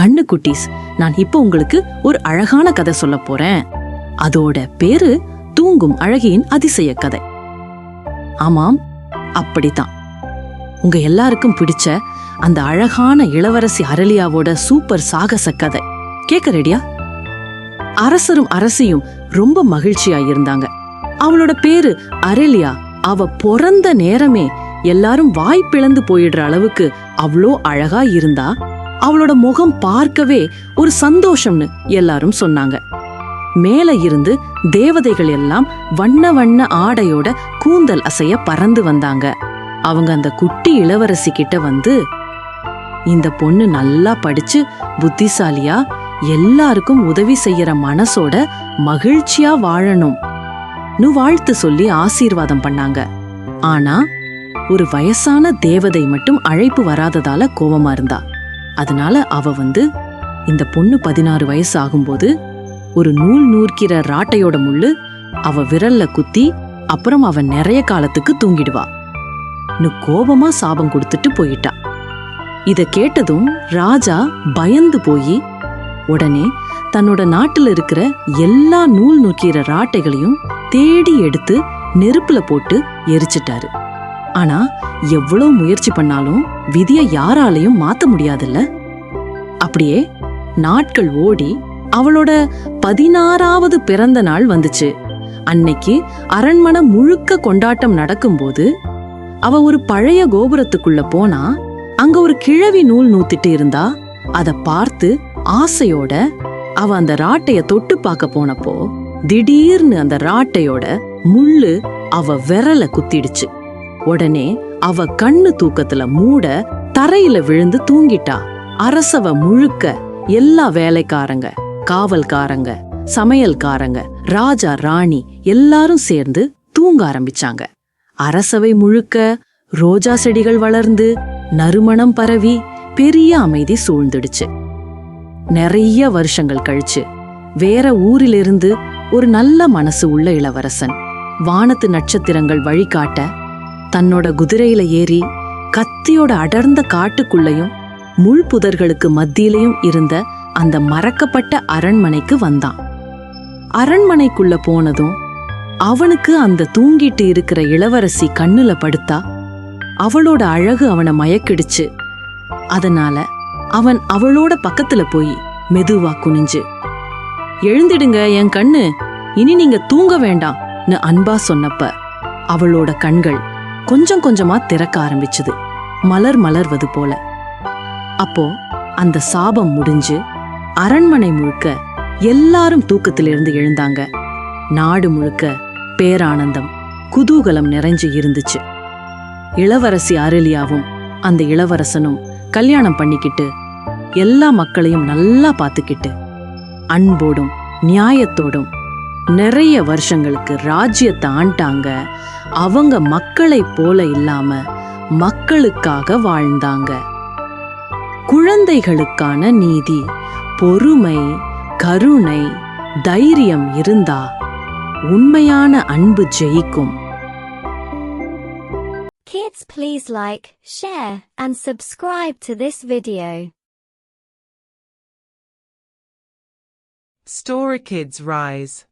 கண்ணு குட்டீஸ் நான் இப்போ உங்களுக்கு ஒரு அழகான கதை சொல்ல போறேன். அதோட பேரு தூங்கும் அழகியின் அதிசய கதை. ஆமாம் அப்படித்தான். உங்க எல்லாருக்கும் பிடிச்ச அந்த அழகான இளவரசி அரளியாவோட சூப்பர் சாகச கதை. கேட்க ரெடியா? அரசரும் அரசியும் ரொம்ப மகிழ்ச்சியா இருந்தாங்க. அவளோட பேரு அரளியா. அவ பிறந்த நேரமே எல்லாரும் வாய் போயிடுற அளவுக்கு அவ்வளோ அழகா இருந்தா அவளோட முகம் பார்க்கவே ஒரு சந்தோஷம்னு எல்லாரும் சொன்னாங்க. மேல இருந்து தேவதைகள் எல்லாம் வண்ண வண்ண ஆடையோட கூந்தல் அசைய பறந்து வந்தாங்க. அவங்க அந்த குட்டி இளவரசி கிட்ட வந்து இந்த பொண்ணு நல்லா படிச்சு புத்திசாலியா எல்லாருக்கும் உதவி செய்யற மனசோட மகிழ்ச்சியா வாழணும். நு வாழ்த்து சொல்லி ஆசீர்வாதம் பண்ணாங்க. ஆனா ஒரு வயசான தேவதை மட்டும் அழைப்பு வராததால கோவமா இருந்தா. அதனால அவ வந்து இந்த பொண்ணு பதினாறு வயசு ஆகும்போது ஒரு நூல் நூற்கிற ராட்டையோட முள்ளு அவ விரல்ல குத்தி அப்புறம் அவ நிறைய காலத்துக்கு தூங்கிடுவா. கோபமா சாபம் கொடுத்துட்டு போயிட்டா. இத கேட்டதும் ராஜா பயந்து போய் உடனே தன்னோட நாட்டில் இருக்கிற எல்லா நூல் நூக்கிற ராட்டைகளையும் தேடி எடுத்து நெருப்புல போட்டு எரிச்சிட்டாரு. ஆனா எவ்வளவு முயற்சி பண்ணாலும் விதிய யாராலையும் மாத்த முடியாதுல்ல? அப்படியே நாட்கள் ஓடி அவளோட பதினாறாவது பிறந்த நாள் வந்துச்சு. அன்னைக்கு அரண்மனை முழுக்க கொண்டாட்டம் நடக்கும்போது அவ ஒரு பழைய கோபுரத்துக்குள்ள போனா அங்க ஒரு கிழவி நூல் நூத்திட்டு இருந்தா அத பார்த்து ஆசையோட அவ அந்த ராட்டைய தொட்டு பார்க்க போனப்போ திடீர்னு அந்த ராட்டையோட முள்ளு அவ விரல குத்திடுச்சு. உடனே அவ கண்ணு தூக்கத்துல மூட தரையில விழுந்து தூங்கிட்டா. அரசவ முழுக்க எல்லா வேலைக்காரங்க காவல்காரங்க சமையல்காரங்க ராஜா ராணி எல்லாரும் சேர்ந்து தூங்க ஆரம்பிச்சாங்க. அரசவை முழுக்க ரோஜா செடிகள் வளர்ந்து நறுமணம் பரவி பெரிய அமைதி சூழ்ந்துடுச்சு. நிறைய வருஷங்கள் கழிச்சு வேற ஊரிலிருந்து ஒரு நல்ல மனசு உள்ள இளவரசன் வானத்து நட்சத்திரங்கள் வழிகாட்ட தன்னோட குதிரையில ஏறி கத்தியோட அடர்ந்த காட்டுக்குள்ளையும் முள் புதர்களுக்கு மத்தியிலையும் இருந்த அந்த மறக்கப்பட்ட அரண்மனைக்கு வந்தான். அரண்மனைக்குள்ள போனதும் அவனுக்கு அந்த தூங்கிட்டு இருக்கிற இளவரசி கண்ணுல படுத்தா அவளோட அழகு அவனை மயக்கிடுச்சு. அதனால அவன் அவளோட பக்கத்துல போய் மெதுவா குனிஞ்சு எழுந்திடுங்க என் கண்ணு இனி நீங்க தூங்க வேண்டாம்னு அன்பா சொன்னப்ப அவளோட கண்கள் கொஞ்சம் கொஞ்சமா திறக்க ஆரம்பிச்சது. மலர் மலர்வது போல. அப்போ அந்த சாபம் முடிஞ்சு அரண்மனை முழுக்க எல்லாரும் தூக்கத்திலிருந்து எழுந்தாங்க. நாடு முழுக்க பேரானந்தம் குதூகலம் நிறைஞ்சு இருந்துச்சு. இளவரசி அருளியாவும் அந்த இளவரசனும் கல்யாணம் பண்ணிக்கிட்டு எல்லா மக்களையும் நல்லா பார்த்துக்கிட்டு அன்போடும் நியாயத்தோடும் நிறைய வருஷங்களுக்கு ராஜ்யத்தை ஆண்டாங்க. அவங்க மக்களைப் போல இல்லாம மக்களுக்காக வாழ்ந்தாங்க. குழந்தைகளுக்கான நீதி பொறுமை கருணை தைரியம் இருந்தா உண்மையான அன்பு ஜெயிக்கும். Kids please like, share and subscribe to this video. Story Kids Rise.